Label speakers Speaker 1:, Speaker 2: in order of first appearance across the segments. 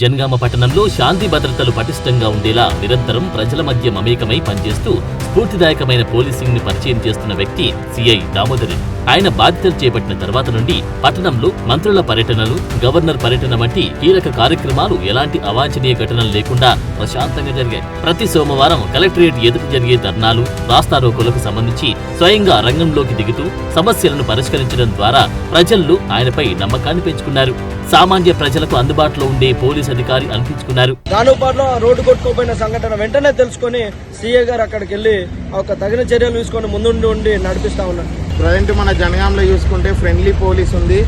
Speaker 1: జన్గామ పట్టణంలో శాంతి భద్రతలు పటిష్టంగా ఉండేలా నిరంతరం ప్రజల మధ్య మమేకమై పనిచేస్తూ స్ఫూర్తిదాయకమైన పోలీసింగ్ని పరిచయం చేస్తున్న వ్యక్తి సిఐ దామోదరి ఆయన బాధ్యతలు చేపట్టిన తర్వాత నుండి పట్టణంలో మంత్రుల పర్యటనలు గవర్నర్ పర్యటన వంటి కీలక కార్యక్రమాలు ఎలాంటి అవాంఛనీయ ఘటనలు లేకుండా ప్రశాంతంగా జరిగాయి. ప్రతి సోమవారం కలెక్టరేట్ ఎదుట జరిగే ధర్నాలు రాస్తారోకోలకు సంబంధించి స్వయంగా రంగంలోకి దిగుతూ సమస్యలను పరిష్కరించడం ద్వారా ప్రజల్లో ఆయనపై నమ్మకాన్ని పెంచుకున్నారు. సామాన్య ప్రజలకు అందుబాటులో ఉండే పోలీస్ అధికారి అనిపించుకున్నారు.
Speaker 2: కానుపాట్లో రోడ్డు కొట్టుకోపోయిన సంఘటన వెంటనే తెలుసుకొని సీఏ గారు అక్కడికి వెళ్ళి ఒక తగిన చర్యలు తీసుకొని ముందుండి ఉండి నడిపిస్తా ఉన్నారు.
Speaker 3: ప్రజెంట్ మన జనగాంలో చూసుకుంటే ఫ్రెండ్లీ పోలీస్ ఉంది.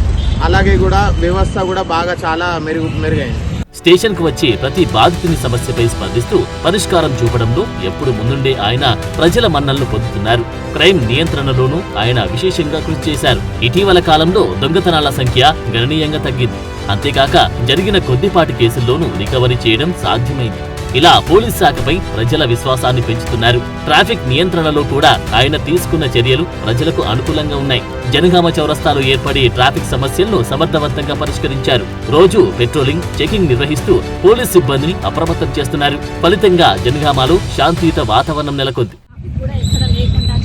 Speaker 3: అలాగే కూడా వ్యవస్థ కూడా బాగా చాలా మెరుగు మెరుగైంది.
Speaker 1: స్టేషన్కు వచ్చి ప్రతి బాధితుని సమస్యపై స్పందిస్తూ పరిష్కారం చూపడంలో ఎప్పుడు ముందుండే ఆయన ప్రజల మన్నలను పొందుతున్నారు. క్రైమ్ నియంత్రణలోనూ ఆయన విశేషంగా కృషి చేశారు. ఇటీవల కాలంలో దొంగతనాల సంఖ్య గణనీయంగా తగ్గింది. అంతేకాక జరిగిన కొద్దిపాటి కేసుల్లోనూ రికవరీ చేయడం సాధ్యమైంది. ఇలా పోలీస్ శాఖపై ప్రజల విశ్వాసాన్ని పెంచుతున్నారు. ట్రాఫిక్ నియంత్రణలో కూడా ఆయన తీసుకున్న చర్యలు ప్రజలకు అనుకూలంగా ఉన్నాయి. జనగామ చౌరస్తాలో ఏర్పడే ట్రాఫిక్ సమస్యలను సమర్థవంతంగా పరిష్కరించారు. రోజు పెట్రోలింగ్ చెకింగ్ నిర్వహిస్తూ పోలీస్ సిబ్బందిని అప్రమత్తం చేస్తున్నారు. ఫలితంగా జనగామలో శాంతియుత వాతావరణం నెలకొంది.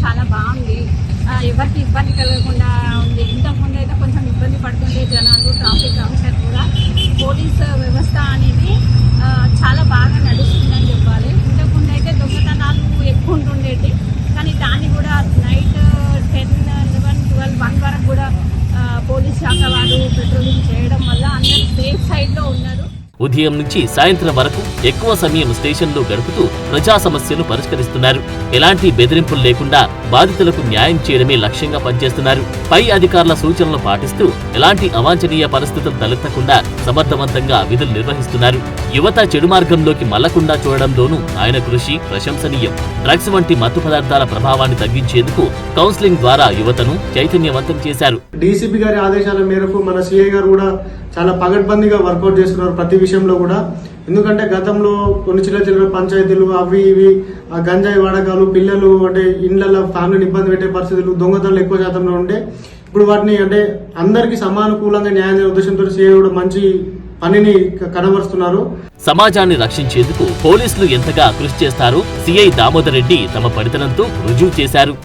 Speaker 4: చాలా బాగుంది. ఎవరికి ఇబ్బంది కలగకుండా ఉంది. ఇంతకుముందు అయితే కొంచెం ఇబ్బంది పడుతుండే జనాలు ట్రాఫిక్ అవసరం కూడా పోలీస్ వ్యవస్థ అనేది ఆ, చాలా బాగా నడుస్తుందని చెప్పాలి ఇంతకుముందు అయితే దొంగతనాలు ఎక్కువ ఉంటుండేటి కానీ దాన్ని కూడా night ten eleven twelve one వరకు కూడా ఆ, పోలీస్ శాఖ వారు పెట్రోలింగ్ చేయడం వల్ల అందరూ సేఫ్ సైడ్లో ఉన్నారు.
Speaker 1: ఉదయం నుంచి సాయంత్రం వరకు ఎక్కువ సమయం స్టేషన్లో గడుపుతూ ప్రజా సమస్యలు పరిష్కరిస్తున్నారు. ఎలాంటి బెదిరింపులు లేకుండా బాధితులకు న్యాయం చేయడమే లక్ష్యంగా పనిచేస్తున్నారు. పై అధికారుల సూచనలు పాటిస్తూ ఎలాంటి అవాంఛనీయ పరిస్థితులు తలెత్తకుండా సమర్థవంతంగా విధులు నిర్వహిస్తున్నారు. యువత చెడు మార్గంలోకి మళ్ళకుండా చూడడంలోనూ ఆయన కృషి ప్రశంసనీయం. డ్రగ్స్ వంటి మత్తు పదార్థాల ప్రభావాన్ని తగ్గించేందుకు కౌన్సిలింగ్ ద్వారా యువతను చైతన్యవంతం చేశారు.
Speaker 5: డీసీపీ గారి ఆదేశాల మేరకు మన సిఐ గారు కూడా చాలా పగడ్బందీగా వర్కౌట్ చేస్తున్నారు ప్రతి విషయంలో కూడా. ఎందుకంటే గతంలో కొన్ని చిన్న చిన్న పంచాయతీలు అవి ఇవి గంజాయి వాడకాలు పిల్లలు అంటే ఇండ్లలో ఫ్యామిలీని ఇబ్బంది పెట్టే పరిస్థితులు దొంగతనాలు ఎక్కువ శాతంలో ఉండే. ఇప్పుడు వాటిని అంటే అందరికీ సమానుకూలంగా న్యాయం చేసే ఉద్దేశంతో సిఐ కూడా మంచి పనిని కనబరుస్తున్నారు.
Speaker 1: సమాజాన్ని రక్షించేందుకు పోలీసులు ఎంతగా కృషి చేస్తారు సిఐ దామోదర్ రెడ్డి తమ పనితనంతో రుజువు చేశారు.